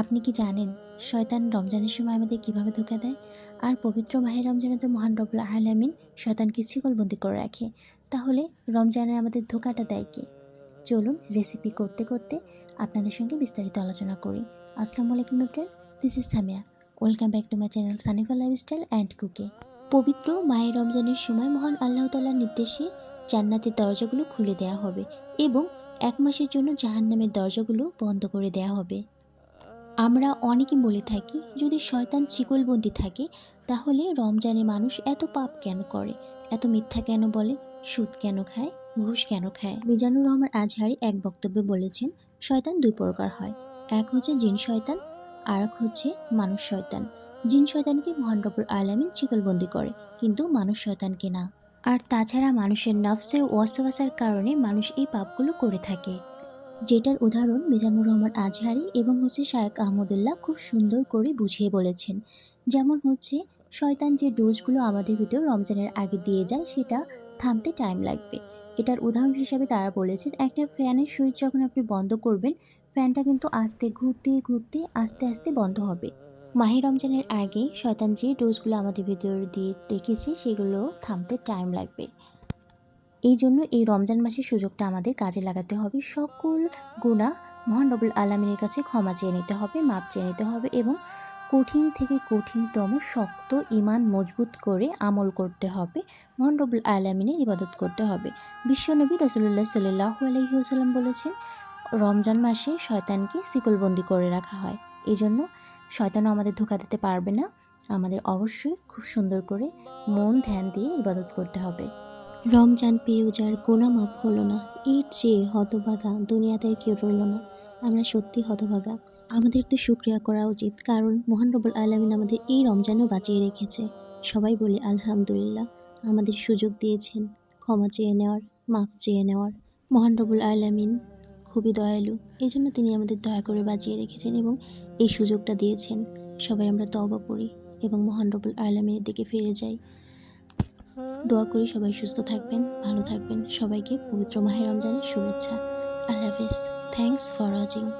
আপনি কি জানেন, শয়তান রমজানের সময় আমাদের কীভাবে ধোকা দেয়? আর পবিত্র মাহের রমজানে তো মহান রবুল আলামিন শয়তানকে শিকলবন্দি করে রাখে। তাহলে রমজানে আমাদের ধোকাটা দেয় কে? চলুন রেসিপি করতে করতে আপনাদের সঙ্গে বিস্তারিত আলোচনা করি। আসসালামু আলাইকুম everyone this is Samia. Welcome back to my channel Sanifa lifestyle and কুকে পবিত্র মায়ের রমজানের সময় মহান আল্লাহ তাল্লার নির্দেশে জান্নাতের দরজাগুলো খুলে দেওয়া হবে এবং এক মাসের জন্য জাহান্নামের দরজাগুলো বন্ধ করে দেওয়া হবে। আমরা অনেকে বলে থাকি, যদি শয়তান চিকলবন্দি থাকে, তাহলে রমজানে মানুষ এত পাপ কেন করে? এত মিথ্যা কেন বলে? সুদ কেন খায়? ঘুষ কেন খায়? মিজানুর রহমান আজহারি এক বক্তব্যে বলেছেন, শয়তান দুই প্রকার হয়। এক হচ্ছে জিন শয়তান আর এক হচ্ছে মানুষ শয়তান। জিন শয়তানকে মহান রবুল আলামিন চিকলবন্দি করে, কিন্তু মানুষ শয়তানকে না। আর তাছাড়া মানুষের নফসের ওয়াসওয়াসার কারণে মানুষ এই পাপগুলো করে থাকে। যেটার উদাহরণ মিজানুর রহমান আজহারি এবং হচ্ছে শায়েক আহমদুল্লাহ খুব সুন্দর করে বুঝিয়ে বলেছেন। যেমন হচ্ছে, শয়তান যে ডোজগুলো আমাদের ভিতরে রমজানের আগে দিয়ে যায়, সেটা থামতে টাইম লাগবে। এটার উদাহরণ হিসাবে তারা বলেছেন, একটা ফ্যানের সুইচ যখন আপনি বন্ধ করবেন, ফ্যানটা কিন্তু আস্তে ঘুরতে ঘুরতে আস্তে আস্তে বন্ধ হবে। মাহে রমজানের আগে শয়তান যে ডোজগুলো আমাদের ভিতরে দিয়ে রেখেছে, সেগুলো থামতে টাইম লাগবে। এই জন্য এই রমজান মাসের সুযোগটা আমাদের কাজে লাগাতে হবে। সকল গুণা মহান রবুল আলমিনের কাছে ক্ষমা চেয়ে নিতে হবে মাপ চেয়ে নিতে হবে এবং কঠিন থেকে কঠিনতম শক্ত ইমান মজবুত করে আমল করতে হবে। মহান রবুল আলমিনের ইবাদত করতে হবে। বিশ্বনবী রসুল্লাহ সাল্লাহ আলহিউসাল্লাম বলেছেন, রমজান মাসে শয়তানকে শিকলবন্দি করে রাখা হয়। এই জন্য শয়তানও আমাদের ধোকা দিতে পারবে না। আমাদের অবশ্যই খুব সুন্দর করে মন ধ্যান দিয়ে ইবাদত করতে হবে। রমজান পেয়েও যার গোনা মাপ হলো না, এর চেয়ে হতভাগা দুনিয়াতে কেউ রইল না। আমরা সত্যি হতভাগা। আমাদের তো শুক্রিয়া করা উচিত, কারণ মহান রবুল আলমিন আমাদের এই রমজানও বাঁচিয়ে রেখেছে। সবাই বলি, আলহামদুলিল্লাহ। আমাদের সুযোগ দিয়েছেন, ক্ষমা চেয়ে নেওয়ার মাপ চেয়ে নেওয়ার। মহান রবুল আলমিন খুবই দয়ালু এই জন্য তিনি আমাদের দয়া করে বাঁচিয়ে রেখেছেন এবং এই সুযোগটা দিয়েছেন। সবাই আমরা তবা পড়ি এবং মহান রবুল আলমিনের দিকে ফিরে যাই। দোয়া করি সবাই সুস্থ থাকবেন, ভালো থাকবেন। সবাইকে পবিত্র মাহের রমজানের শুভেচ্ছা। আল্লাহ হাফিজ। Thanks for watching